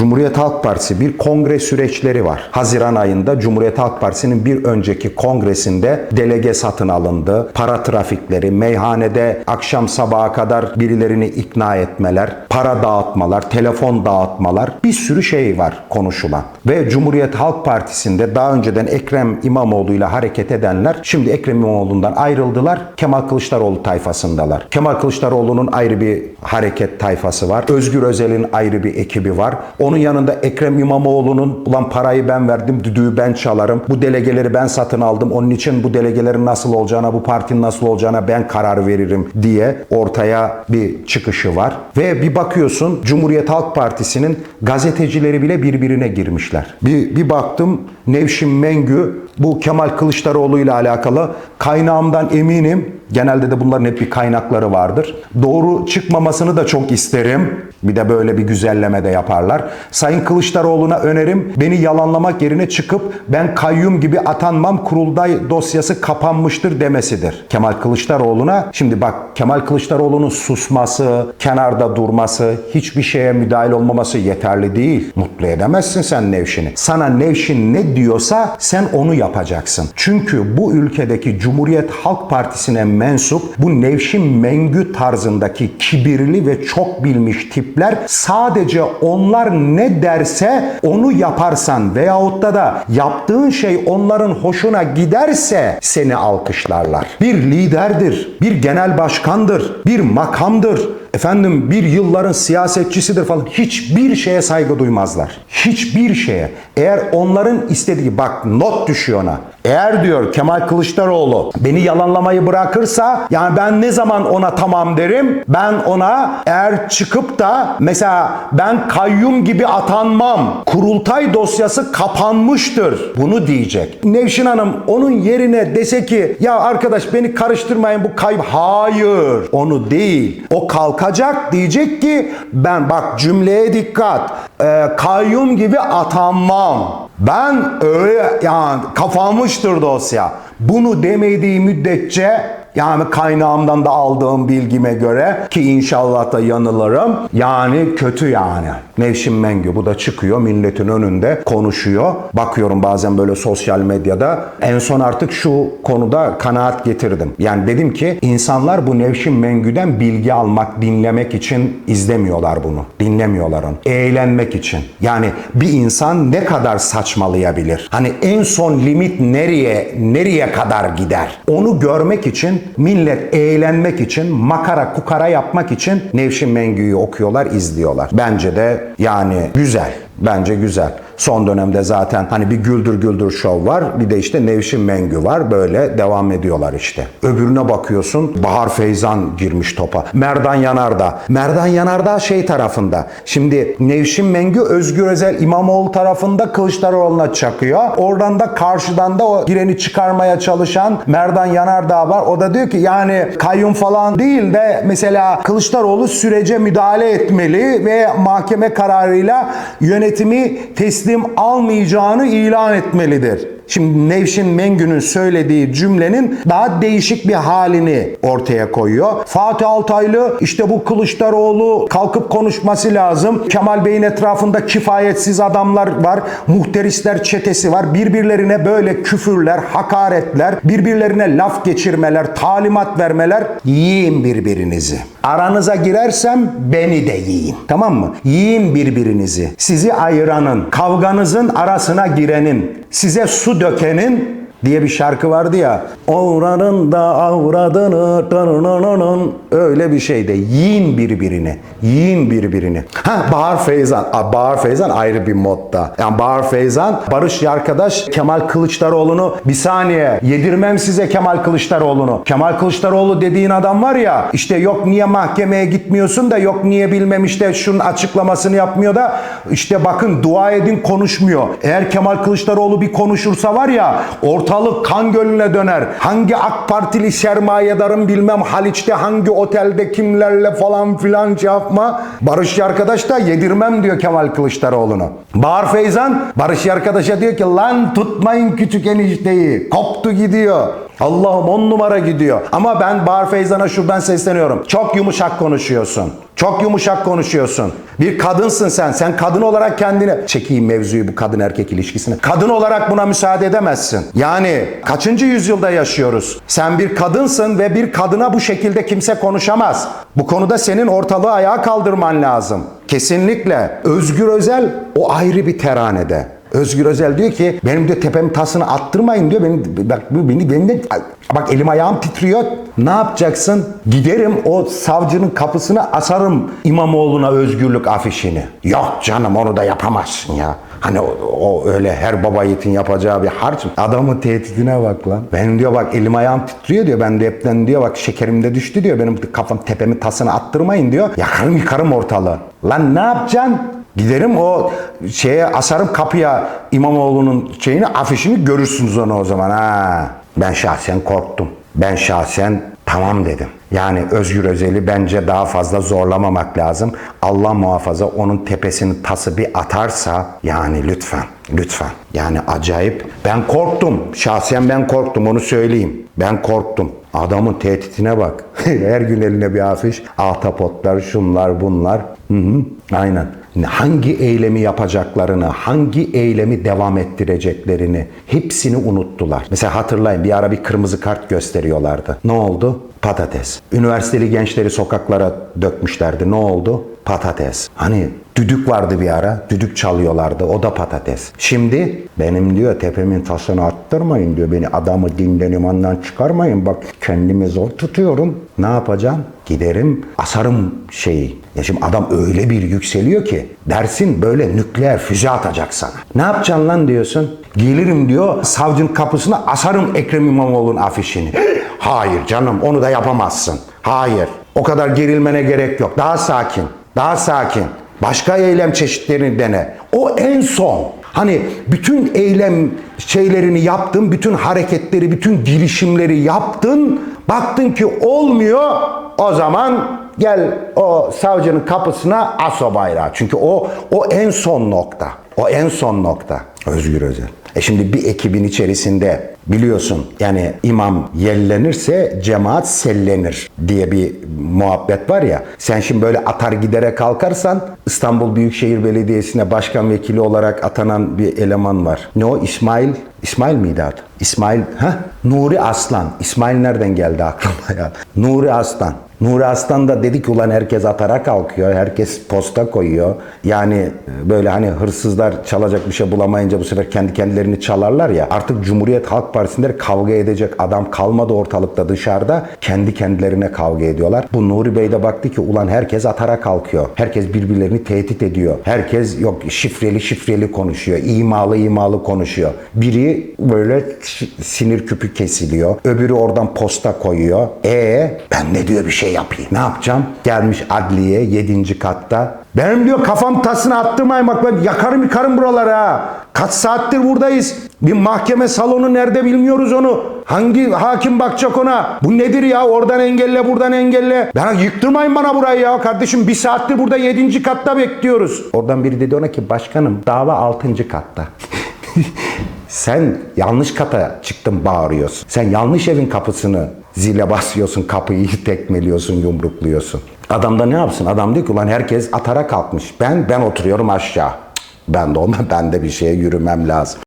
Cumhuriyet Halk Partisi bir kongre süreçleri var. Haziran ayında Cumhuriyet Halk Partisi'nin bir önceki kongresinde delege satın alındı. Para trafikleri, meyhanede akşam sabaha kadar birilerini ikna etmeler, para dağıtmalar, telefon dağıtmalar bir sürü şey var konuşulan. Ve Cumhuriyet Halk Partisi'nde daha önceden Ekrem İmamoğlu ile hareket edenler şimdi Ekrem İmamoğlu'ndan ayrıldılar. Kemal Kılıçdaroğlu tayfasındalar. Kemal Kılıçdaroğlu'nun ayrı bir hareket tayfası var. Özgür Özel'in ayrı bir ekibi var. Onun yanında Ekrem İmamoğlu'nun ulan parayı ben verdim, düdüğü ben çalarım. Bu delegeleri ben satın aldım. Onun için bu delegelerin nasıl olacağına, bu partinin nasıl olacağına ben karar veririm diye ortaya bir çıkışı var. Ve bir bakıyorsun Cumhuriyet Halk Partisi'nin gazetecileri bile birbirine girmişler. Bir, bir baktım Nevşin Mengü bu Kemal Kılıçdaroğlu ile alakalı kaynağımdan eminim. Genelde de bunların hep bir kaynakları vardır. Doğru çıkmamasını da çok isterim. Bir de böyle bir güzelleme de yaparlar. Sayın Kılıçdaroğlu'na önerim beni yalanlamak yerine çıkıp ben kayyum gibi atanmam kurulday dosyası kapanmıştır demesidir. Kemal Kılıçdaroğlu'na şimdi bak Kemal Kılıçdaroğlu'nun susması, kenarda durması, hiçbir şeye müdahil olmaması yeterli değil. Mutlu edemezsin sen Nevşin'i. Sana Nevşin ne diyorsa sen onu yapacaksın. Çünkü bu ülkedeki Cumhuriyet Halk Partisi'ne mensup bu Nevşin Mengü tarzındaki kibirli ve çok bilmiş tipler sadece onlar ne derse onu yaparsan veyahut da da yaptığın şey onların hoşuna giderse seni alkışlarlar. Bir liderdir, bir genel başkandır, bir makamdır, efendim bir yılların siyasetçisidir falan hiçbir şeye saygı duymazlar. Hiçbir şeye. Eğer onların istediği bak not düşüyor ona. Eğer diyor Kemal Kılıçdaroğlu beni yalanlamayı bırakırsa yani ben ne zaman ona tamam derim? Ben ona eğer çıkıp da mesela ben kayyum gibi atanmam. Kurultay dosyası kapanmıştır. Bunu diyecek. Nevşin Hanım onun yerine dese ki ya arkadaş beni karıştırmayın bu kay Hayır. Onu değil. O kalkacak diyecek ki ben bak cümleye dikkat. Ee, kayyum gibi atanmam. Ben öyle yani kapanmıştır dosya. Bunu demediği müddetçe yani kaynağımdan da aldığım bilgime göre ki inşallah da yanılırım. Yani kötü yani. Nevşin Mengü bu da çıkıyor milletin önünde konuşuyor. Bakıyorum bazen böyle sosyal medyada. En son artık şu konuda kanaat getirdim. Yani dedim ki insanlar bu Nevşin Mengü'den bilgi almak, dinlemek için izlemiyorlar bunu. Dinlemiyorlar onu. Eğlenmek için. Yani bir insan ne kadar saçmalayabilir? Hani en son limit nereye, nereye kadar gider? Onu görmek için millet eğlenmek için, makara kukara yapmak için Nevşin Mengü'yü okuyorlar, izliyorlar. Bence de yani güzel. Bence güzel. Son dönemde zaten hani bir güldür güldür şov var. Bir de işte Nevşin Mengü var. Böyle devam ediyorlar işte. Öbürüne bakıyorsun Bahar Feyzan girmiş topa. Merdan Yanardağ. Merdan Yanardağ şey tarafında. Şimdi Nevşin Mengü Özgür Özel İmamoğlu tarafında Kılıçdaroğlu'na çakıyor. Oradan da karşıdan da o gireni çıkarmaya çalışan Merdan Yanardağ var. O da diyor ki yani kayyum falan değil de mesela Kılıçdaroğlu sürece müdahale etmeli ve mahkeme kararıyla yönetimi teslim almayacağını ilan etmelidir. Şimdi Nevşin Mengü'nün söylediği cümlenin daha değişik bir halini ortaya koyuyor. Fatih Altaylı işte bu Kılıçdaroğlu kalkıp konuşması lazım. Kemal Bey'in etrafında kifayetsiz adamlar var. Muhterisler çetesi var. Birbirlerine böyle küfürler, hakaretler, birbirlerine laf geçirmeler, talimat vermeler. Yiyin birbirinizi. Aranıza girersem beni de yiyin. Tamam mı? Yiyin birbirinizi. Sizi ayıranın, kavganızın arasına girenin, size su dökenin diye bir şarkı vardı ya. Avranın da avradını tanınanın öyle bir şeyde. Yiyin birbirini. Yiyin birbirini. Ha Bahar Feyzan. Bahar Feyzan ayrı bir modda. Yani Bahar Feyzan Barış arkadaş Kemal Kılıçdaroğlu'nu bir saniye yedirmem size Kemal Kılıçdaroğlu'nu. Kemal Kılıçdaroğlu dediğin adam var ya işte yok niye mahkemeye gitmiyorsun da yok niye bilmem işte şunun açıklamasını yapmıyor da işte bakın dua edin konuşmuyor. Eğer Kemal Kılıçdaroğlu bir konuşursa var ya ortalık kan gölüne döner. Hangi AK Partili sermayedarın bilmem Haliç'te hangi otelde kimlerle falan filan şey yapma. Barış arkadaş da yedirmem diyor Kemal Kılıçdaroğlu'nu. Bahar Feyzan Barış arkadaşa diyor ki lan tutmayın küçük enişteyi. Koptu gidiyor. Allah'ım on numara gidiyor. Ama ben Bahar Feyzan'a şuradan sesleniyorum. Çok yumuşak konuşuyorsun. Çok yumuşak konuşuyorsun. Bir kadınsın sen. Sen kadın olarak kendine... Çekeyim mevzuyu bu kadın erkek ilişkisine. Kadın olarak buna müsaade edemezsin. Yani kaçıncı yüzyılda yaşıyoruz? Sen bir kadınsın ve bir kadına bu şekilde kimse konuşamaz. Bu konuda senin ortalığı ayağa kaldırman lazım. Kesinlikle. Özgür Özel o ayrı bir teranede. Özgür Özel diyor ki benim de tepem tasını attırmayın diyor. Benim, bak beni benim de bak elim ayağım titriyor. Ne yapacaksın? Giderim o savcının kapısına asarım İmamoğlu'na özgürlük afişini. Yok canım onu da yapamazsın ya. Hani o, o öyle her baba yiğitin yapacağı bir harç mı? Adamın tehdidine bak lan. Benim diyor bak elim ayağım titriyor diyor. Ben de hepten diyor bak şekerim de düştü diyor. Benim kafam tepemi tasını attırmayın diyor. Yakarım yıkarım ortalığı. Lan ne yapacaksın? Giderim o şeye asarım kapıya İmamoğlu'nun şeyini afişini görürsünüz onu o zaman ha. Ben şahsen korktum. Ben şahsen tamam dedim. Yani Özgür Özel'i bence daha fazla zorlamamak lazım. Allah muhafaza onun tepesini tası bir atarsa yani lütfen lütfen. Yani acayip. Ben korktum. Şahsen ben korktum onu söyleyeyim. Ben korktum. Adamın tehditine bak. Her gün eline bir afiş. Ahtapotlar, şunlar, bunlar. Hı hı. Aynen. Hangi eylemi yapacaklarını, hangi eylemi devam ettireceklerini hepsini unuttular. Mesela hatırlayın bir ara bir kırmızı kart gösteriyorlardı. Ne oldu? Patates. Üniversiteli gençleri sokaklara dökmüşlerdi. Ne oldu? Patates. Hani düdük vardı bir ara. Düdük çalıyorlardı. O da patates. Şimdi benim diyor tepemin tasını attırmayın diyor. Beni adamı dinden imandan çıkarmayın. Bak kendimi zor tutuyorum. Ne yapacağım? Giderim asarım şeyi. Ya şimdi adam öyle bir yükseliyor ki dersin böyle nükleer füze atacak sana. Ne yapacaksın lan diyorsun. Gelirim diyor savcının kapısına asarım Ekrem İmamoğlu'nun afişini. Hayır canım onu da yapamazsın. Hayır. O kadar gerilmene gerek yok. Daha sakin. Daha sakin. Başka eylem çeşitlerini dene. O en son. Hani bütün eylem şeylerini yaptın, bütün hareketleri, bütün girişimleri yaptın. Baktın ki olmuyor. O zaman gel o savcının kapısına as o bayrağı. Çünkü o o en son nokta. O en son nokta. Özgür Özel. E şimdi bir ekibin içerisinde biliyorsun yani imam yellenirse cemaat sellenir diye bir muhabbet var ya. Sen şimdi böyle atar gidere kalkarsan İstanbul Büyükşehir Belediyesi'ne başkan vekili olarak atanan bir eleman var. Ne o İsmail? İsmail miydi adı? İsmail, ha? Nuri Aslan. İsmail nereden geldi aklıma ya? Nuri Aslan. Nuri Aslan da dedi ki ulan herkes atara kalkıyor, herkes posta koyuyor. Yani e, böyle hani hırsızlar çalacak bir şey bulamayınca bu sefer kendi kendilerini çalarlar ya. Artık Cumhuriyet Halk Partisi'nde kavga edecek adam kalmadı ortalıkta dışarıda. Kendi kendilerine kavga ediyorlar. Bu Nuri Bey de baktı ki ulan herkes atara kalkıyor. Herkes birbirlerini tehdit ediyor. Herkes yok şifreli şifreli konuşuyor. imalı imalı konuşuyor. Biri böyle sinir küpü kesiliyor. Öbürü oradan posta koyuyor. E ben ne diyor bir şey yapayım. Ne yapacağım? Gelmiş adliye 7. katta. Benim diyor kafam tasını attırmayın bak ben yakarım yıkarım buraları ha. Kaç saattir buradayız. Bir mahkeme salonu nerede bilmiyoruz onu. Hangi hakim bakacak ona? Bu nedir ya? Oradan engelle buradan engelle. Ben yıktırmayın bana burayı ya kardeşim. Bir saattir burada 7. katta bekliyoruz. Oradan biri dedi ona ki başkanım dava 6. katta. Sen yanlış kata çıktın bağırıyorsun. Sen yanlış evin kapısını zile basıyorsun, kapıyı tekmeliyorsun, yumrukluyorsun. Adam da ne yapsın? Adam diyor ki ulan herkes atara kalkmış. Ben ben oturuyorum aşağı. Ben de olmam, ben de bir şeye yürümem lazım.